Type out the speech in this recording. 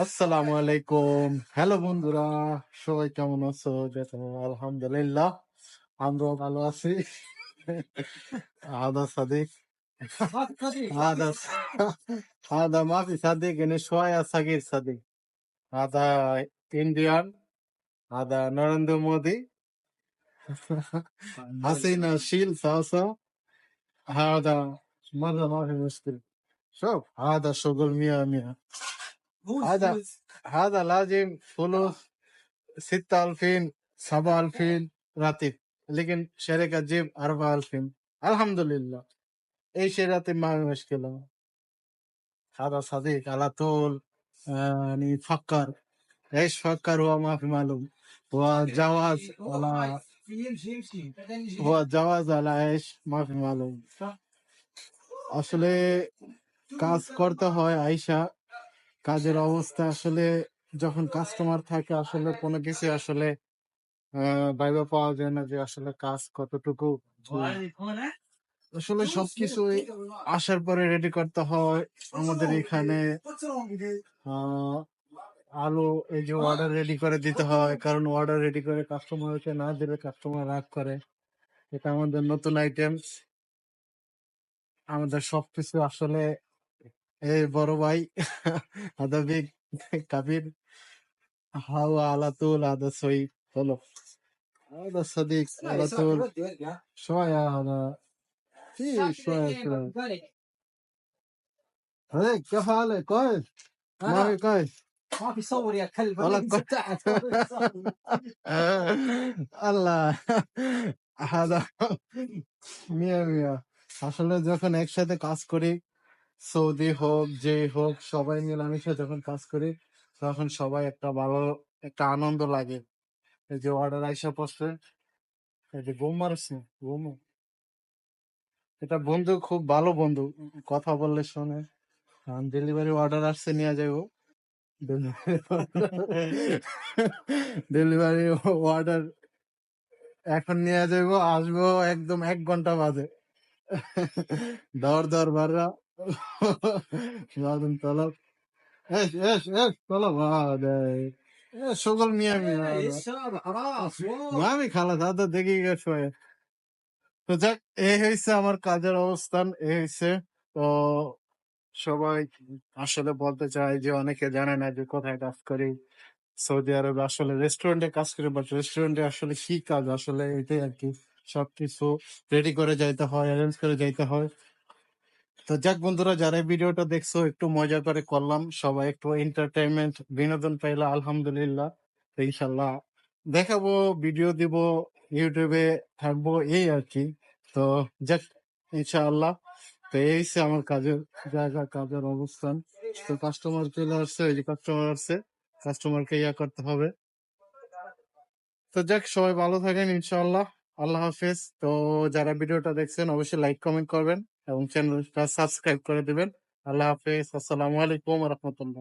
আসসালামু আলাইকুম হ্যালো বন্ধুরা। সবাই কেমন আছো? আলহামদুলিল্লাহ আমরাও ভালো আছি। আদা সাদিক। আদা আদা মাফি সাদিক এনে সোয়া সাকির সাদিক। আদা ইন্ডিয়ান আদা নরেন্দ্র মোদি। হাসিনা শিল সাহসা। আদা মাদা মাফি মুশকিল। সব আদা সগল মিয়া মিয়া। هذا هذا لازم فلوس ستة ألفين سبعة ألفين راتب لكن شركة جيب أربعة ألفين الحمد لله أي شيء راتب ما في مشكلة هذا صديق على طول يعني فكر ايش فكر هو ما في معلوم هو جواز ولا هو جواز ولا ايش ما في معلوم আসলে كاس করতে হয় আইসা কাজের অবস্থা আসলে যখন কাস্টমার থাকে আসলে কোনো কিছু আসলে ভাইবা পাওয়া যায় না যে আসলে কাজ কতটুকু আসলে সবকিছু আসার পরে রেডি করতে হয় আমাদের এখানে। আলু এই যে অর্ডার রেডি করে দিতে হয় কারণ অর্ডার রেডি করে কাস্টমারকে না দিলে কাস্টমার রাগ করে। এটা আমাদের নতুন আইটেম আমাদের সবকিছু আসলে এই বড় ভাই আদাবিক কাবির হাওয়া আলাতুল আদা সই হলো هذا صديق على طول شوية هذا في شوية شوية هيك كيف حالك كويس ما في كويس ما في صور يا كلب والله أنا كويس تحت আল্লাহ هذا মিয়া মিয়া আসলে যখন একসাথে কাজ করি সৌদি হোক, যে হোক, সবাই মিলামিশে যখন কাজ করি, তখন সবাই একটা ভালো, একটা আনন্দ লাগে। এই যে অর্ডার আইসা পড়ছে, এই যে ঘুম মারছে, ঘুম। এটা বন্ধু, খুব ভালো বন্ধু, কথা বললে শোনে। ডেলিভারি অর্ডার আসছে, নিয়ে যাব ডেলিভারি অর্ডার এখন নিয়ে যাব আসব একদম এক ঘণ্টা বাদে। দর দর বাররা বাদন তলব ايش ايش ايش طلب هذا ايش شغل مية مية هذا ايش هذا خلاص واو ما في خلاص هذا دقيقة شوية তো যাক এই হয়েছে আমার কাজের অবস্থান এই হয়েছে তো সবাই আসলে বলতে চাই যে অনেকে জানে না যে কোথায় কাজ করি সৌদি আরবে আসলে রেস্টুরেন্টে কাজ করি বাট রেস্টুরেন্টে আসলে কি কাজ আসলে এটাই আর কি সবকিছু রেডি করে যাইতে হয় অ্যারেঞ্জ করে যাইতে হয় তো যাক বন্ধুরা, যারা ভিডিওটা দেখছ, একটু মজা করে করলাম। সবাই একটু এন্টারটেনমেন্ট বিনোদন পাইলা, আলহামদুলিল্লাহ। ইনশাল্লাহ দেখাবো, ভিডিও দিব, ইউটিউবে থাকব, এই আর কি। তো যাক, ইনশাআল্লাহ। তো এই হচ্ছে আমার কাজের জায়গা, কাজের অবস্থান। তো কাস্টমার চলে আসছে ওই যে কাস্টমার আসছে কাস্টমারকে ইয়া করতে হবে। তো যাক, সবাই ভালো থাকেন, ইনশাআল্লাহ। আল্লাহ হাফেজ। তো যারা ভিডিওটা দেখছেন, অবশ্যই লাইক কমেন্ট করবেন এবং চ্যানেলটা সাবস্ক্রাইব করে দিবেন। আল্লাহ হাফেজ। আসসালামু আলাইকুম রহমতুল্লাহ।